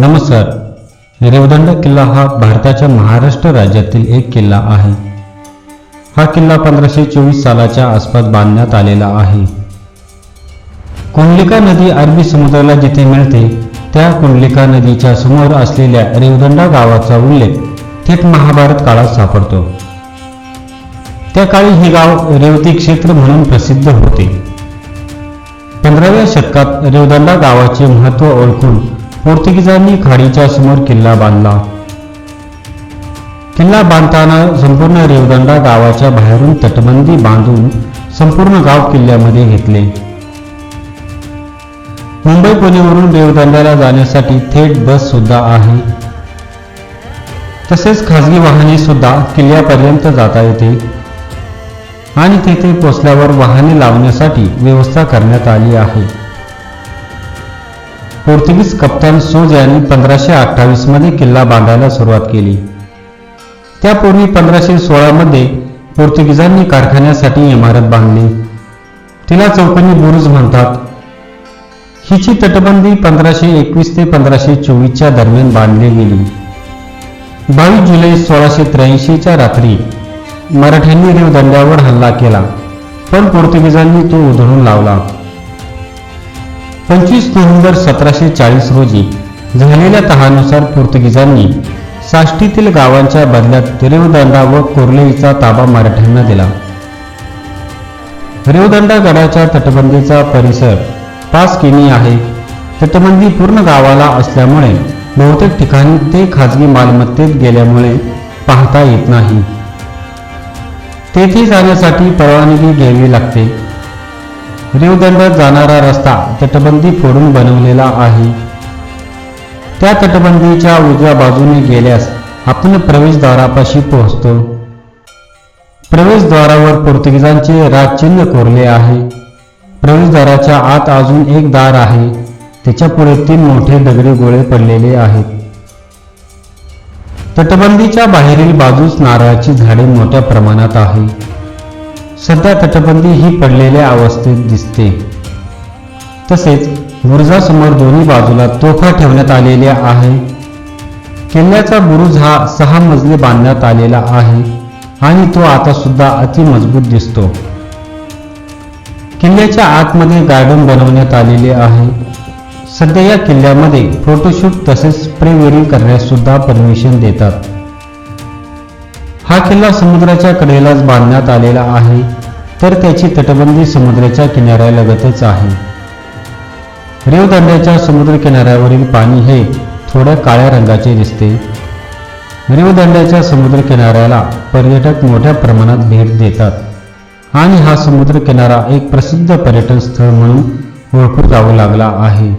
नमस्कार. रेवदंड किल्ला हा भारताच्या महाराष्ट्र राज्यातील एक किल्ला आहे. हा किल्ला पंधराशे चोवीस सालाच्या आसपास बांधण्यात आलेला आहे. कुंडलिका नदी अरबी समुद्राला जिथे मिळते त्या कुंडलिका नदीच्या समोर असलेल्या रेवदंडा गावाचा उल्लेख थेट महाभारत काळात सापडतो. त्या काळी हे गाव रेवती क्षेत्र म्हणून प्रसिद्ध होते. पंधराव्या शतकात रेवदंडा गावाचे महत्त्व ओळखून पोर्तुगीजांनी खाडीच्या समोर किल्ला बांधला. किल्ला बांधताना संपूर्ण रेवदंडा गावाच्या बाहेरून तटबंदी बांधून संपूर्ण गाव किल्ल्यामध्ये घेतले. मुंबई पुणेवरून रेवदंड्याला जाण्यासाठी थेट बस सुद्धा आहे. तसेच खासगी वाहने सुद्धा किल्ल्यापर्यंत जाता येते. आणि तेथे पोचल्यावर वाहने लावण्यासाठी व्यवस्था करण्यात आली आहे. पोर्तुगीज कप्तान सोज यांनी पंधराशे अठ्ठावीसमध्ये किल्ला बांधायला सुरुवात केली. त्यापूर्वी पंधराशे सोळा मध्ये पोर्तुगीजांनी कारखान्यासाठी इमारत बांधली. तिला चौकोनी बुरुज म्हणतात. हिची तटबंदी पंधराशे एकवीस ते पंधराशे चोवीसच्या दरम्यान बांधली गेली. बावीस जुलै सोळाशे त्र्याऐंशीच्या रात्री मराठ्यांनी रेवदंड्यावर हल्ला केला पण पोर्तुगीजांनी तो उधळून लावला. पंचवीस नोव्हेंबर सतराशे चाळीस रोजी झालेल्या तहानुसार पोर्तुगीजांनी साष्टीतील गावांच्या बदल्यात रेवदंडा व कोर्लेईचा ताबा मराठ्यांना दिला. रेवदंडा गडाच्या तटबंदीचा परिसर पाच किमी आहे. तटबंदी पूर्ण गावाला असल्यामुळे बहुतेक ठिकाणी ते खाजगी मालमत्तेत गेल्यामुळे पाहता येत नाही. तेथे जाण्यासाठी परवानगी घ्यावी लागते. रेवदंडात जाणारा रस्ता तटबंदी फोडून बनवलेला आहे. त्या तटबंदीच्या उजव्या बाजूने गेल्यास आपण प्रवेशद्वारापाशी पोहोचतो. प्रवेशद्वारावर पोर्तुगीजांचे राजचिन्ह कोरले आहे. प्रवेशद्वाराच्या आत अजून एक दार आहे. त्याच्या पुढे तीन मोठे दगडी गोळे पडलेले आहेत. तटबंदीच्या बाहेरील बाजूस नारळाची झाडे मोठ्या प्रमाणात आहे. सध्या तटबंदी ही पडलेल्या अवस्थेत दिसते. तसेच बुरुजासमोर दोन्ही बाजूला तोफा ठेवण्यात आलेल्या आहे. किल्ल्याचा बुरुज हा सहा मजले बांधण्यात आलेला आहे आणि तो आता सुद्धा अति मजबूत दिसतो. किल्ल्याच्या आतमध्ये गार्डन बनवण्यात आलेले आहे. सध्या या किल्ल्यामध्ये फोटोशूट तसेच स्प्रे वेरिंग करण्यास सुद्धा परमिशन देतात. हा किल्ला समुद्राच्या कडेलाच बांधण्यात आलेला आहे तर त्याची तटबंदी समुद्राच्या किनाऱ्यालगतच आहे. रेवदंड्याच्या समुद्र किनाऱ्यावरील पाणी हे थोड्या काळ्या रंगाचे दिसते. रेवदंड्याच्या समुद्र किनाऱ्याला पर्यटक मोठ्या प्रमाणात भेट देतात आणि हा समुद्र किनारा एक प्रसिद्ध पर्यटन स्थळ म्हणून ओळखू जाऊ लागला आहे.